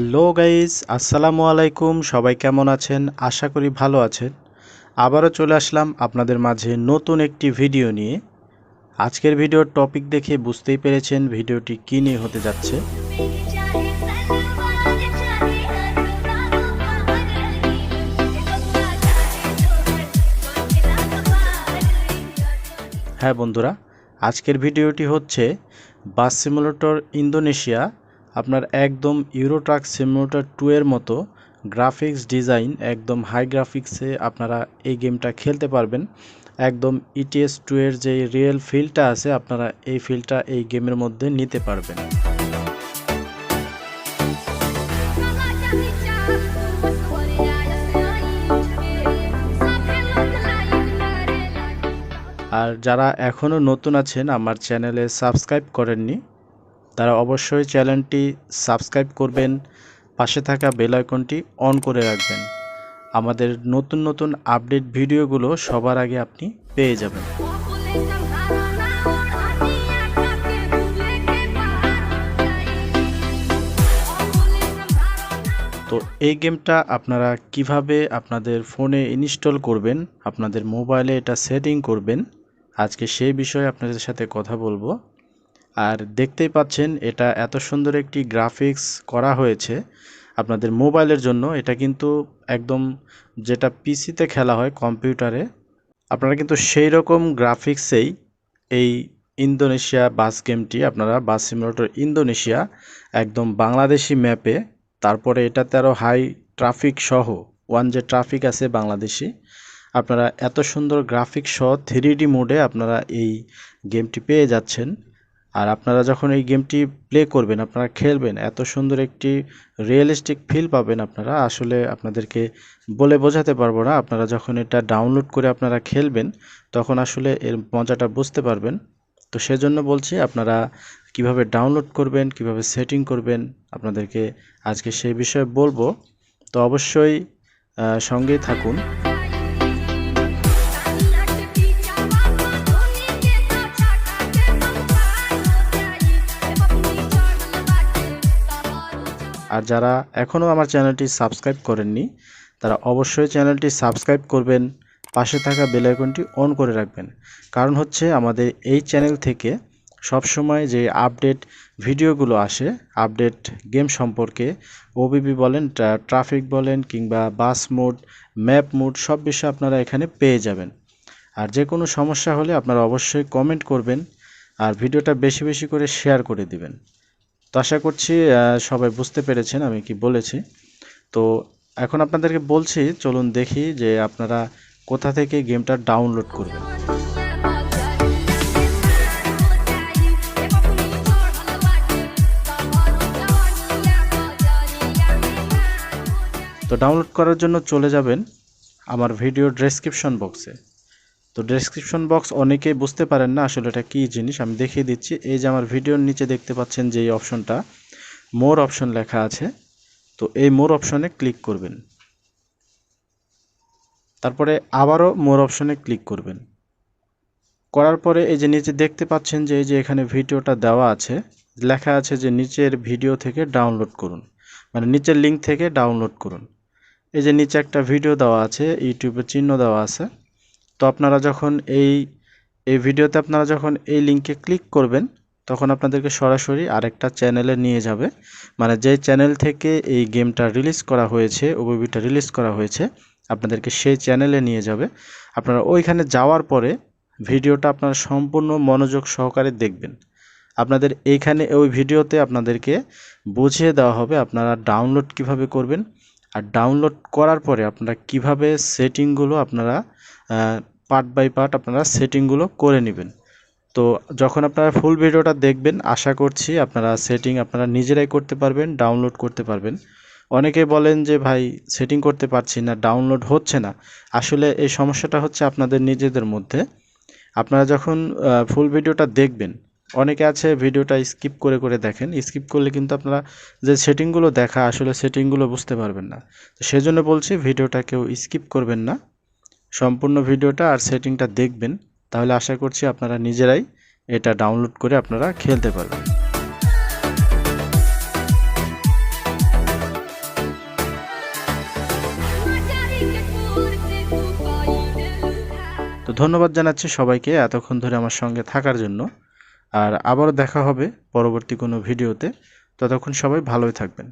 Hello guys আসসালামু আলাইকুম, সবাই কেমন আছেন? আশা করি ভালো আছেন। আবারও চলে আসলাম আপনাদের মাঝে নতুন একটি ভিডিও নিয়ে। আজকের ভিডিওর টপিক দেখে বুঝতেই পেরেছেন ভিডিওটি কী নিয়ে হতে যাচ্ছে। হ্যাঁ বন্ধুরা, আজকের ভিডিওটি হচ্ছে বাস সিমুলেটর ইন্দোনেশিয়া আপনার একদম ইউরো ট্রাক সিমুলেটর টু এর মতো গ্রাফিক্স ডিজাইন একদম হাই গ্রাফিক্সে আপনারা এই গেমটা খেলতে পারবেন। একদম ইটিএস টু এর যে রিয়েল ফিলটা আছে, আপনারা এই ফিলটা এই গেমের মধ্যে নিতে পারবেন। আর যারা এখনও নতুন আছেন, আমার চ্যানেলে সাবস্ক্রাইব করেননি তারা অবশ্যই চ্যানেলটি সাবস্ক্রাইব করবেন, পাশে থাকা বেল আইকনটি অন করে রাখবেন। আমাদের নতুন নতুন আপডেট ভিডিওগুলো সবার আগে আপনি পেয়ে যাবেন। তো এই গেমটা আপনারা কীভাবে আপনাদের ফোনে ইনস্টল করবেন, আপনাদের মোবাইলে এটা সেটিং করবেন, আজকে সেই বিষয়ে আপনাদের সাথে কথা বলব। আর দেখতেই পাচ্ছেন এটা এত সুন্দর একটি গ্রাফিক্স করা হয়েছে আপনাদের মোবাইলের জন্য। এটা কিন্তু একদম যেটা পিসিতে খেলা হয় কম্পিউটারে আপনারা কিন্তু সেই রকম গ্রাফিক্সেই এই ইন্দোনেশিয়া বাস গেমটি আপনারা বাস সিমুলেটর ইন্দোনেশিয়া একদম বাংলাদেশি ম্যাপে তারপরে এটাতে আরও হাই ট্রাফিক সহ ওয়ান যে ট্রাফিক আছে বাংলাদেশি, আপনারা এত সুন্দর গ্রাফিক সহ থ্রি মোডে আপনারা এই গেমটি পেয়ে যাচ্ছেন। আর আপনারা যখন এই গেমটি প্লে করবেন, আপনারা খেলবেন, এত সুন্দর একটি রিয়েলিস্টিক ফিল পাবেন আপনারা। আসলে আপনাদেরকে বলে বোঝাতে পারব না, আপনারা যখন এটা ডাউনলোড করে আপনারা খেলবেন, তখন আসলে এর মজাটা বুঝতে পারবেন। তো সেজন্য বলছি, আপনারা কীভাবে ডাউনলোড করবেন, কীভাবে সেটিং করবেন, আপনাদেরকে আজকে সেই বিষয়ে বলব। তো অবশ্যই সঙ্গেই থাকুন। আর যারা এখনও আমার চ্যানেলটি সাবস্ক্রাইব করেননি, তারা অবশ্যই চ্যানেলটি সাবস্ক্রাইব করবেন, পাশে থাকা বেল আইকনটি অন করে রাখবেন। কারণ হচ্ছে আমাদের এই চ্যানেল থেকে সবসময় যে আপডেট ভিডিওগুলো আসে, আপডেট গেম সম্পর্কে ওবিবি বলেন ট্রাফিক বলেন, কিংবা বাস মোড, ম্যাপ মোড, সব বিষয়ে আপনারা এখানে পেয়ে যাবেন। আর যে কোনো সমস্যা হলে আপনারা অবশ্যই কমেন্ট করবেন আর ভিডিওটা বেশি বেশি করে শেয়ার করে দিবেন। তো আশা করছি সবাই বুঝতে পেরেছেন আমি কি বলেছি। তো এখন আপনাদেরকে বলছি, চলুন দেখি যে আপনারা কোথা থেকে গেমটা ডাউনলোড করবেন। তো ডাউনলোড করার জন্য চলে যাবেন আমার ভিডিও ডেসক্রিপশন বক্সে। তো ডেসক্রিপশন বক্স অনেকেই বুঝতে পারেন না আসলে এটা কী জিনিস। আমি দেখিয়ে দিচ্ছি। এই যে আমার ভিডিওর নিচে দেখতে পাচ্ছেন যে এই অপশনটা মোর অপশন লেখা আছে। তো এই মোর অপশনে ক্লিক করবেন। তারপরে আবারও মোর অপশনে ক্লিক করবেন। করার পরে এই যে নিচে দেখতে পাচ্ছেন যে এই যে এখানে ভিডিওটা দেওয়া আছে, লেখা আছে যে নিচের ভিডিও থেকে ডাউনলোড করুন। মানে নিচের লিঙ্ক থেকে ডাউনলোড করুন। এই যে নিচে একটা ভিডিও দেওয়া আছে ইউটিউবের চিহ্ন দেওয়া আছে। তো আপনারা যখন এই এই ভিডিওতে আপনারা যখন এই লিঙ্কে ক্লিক করবেন, তখন আপনাদেরকে সরাসরি আরেকটা চ্যানেলে নিয়ে যাবে। মানে যে চ্যানেল থেকে এই গেমটা রিলিজ করা হয়েছে ওবিবিটা রিলিজ করা হয়েছে, আপনাদেরকে সেই চ্যানেলে নিয়ে যাবে। আপনারা ওইখানে যাওয়ার পরে ভিডিওটা আপনারা সম্পূর্ণ মনোযোগ সহকারে দেখবেন। আপনাদের এইখানে ওই ভিডিওতে আপনাদেরকে বুঝিয়ে দেওয়া হবে আপনারা ডাউনলোড কীভাবে করবেন। আর ডাউনলোড করার পরে আপনারা কীভাবে সেটিংগুলো আপনারা পার্ট বাই পার্ট আপনারা সেটিংগুলো করে নেবেন। তো যখন আপনারা ফুল ভিডিওটা দেখবেন, আশা করছি আপনারা সেটিং আপনারা নিজেরাই করতে পারবেন ডাউনলোড করতে পারবেন। অনেকে বলেন যে, ভাই সেটিং করতে পারছি না ডাউনলোড হচ্ছে না। আসলে এই সমস্যাটা হচ্ছে আপনাদের নিজেদের মধ্যে। আপনারা যখন ফুল ভিডিওটা দেখবেন, অনেকে আছে ভিডিওটা স্কিপ করে করে দেখেন। স্কিপ করলে কিন্তু আপনারা যে সেটিংগুলো দেখা, আসলে সেটিংগুলো বুঝতে পারবেন না। তো সেজন্য বলছি, ভিডিওটা কেউ স্কিপ করবেন না। সম্পূর্ণ ভিডিওটা আর সেটিংটা দেখবেন। তাহলে আশা করছি আপনারা নিজেরাই এটা ডাউনলোড করে আপনারা খেলতে পারবেন। তো ধন্যবাদ জানাচ্ছি সবাইকে এতক্ষণ ধরে আমার সঙ্গে থাকার জন্য। আর আবারও দেখা হবে পরবর্তী কোনো ভিডিওতে। ততক্ষণ সবাই ভালোই থাকবেন।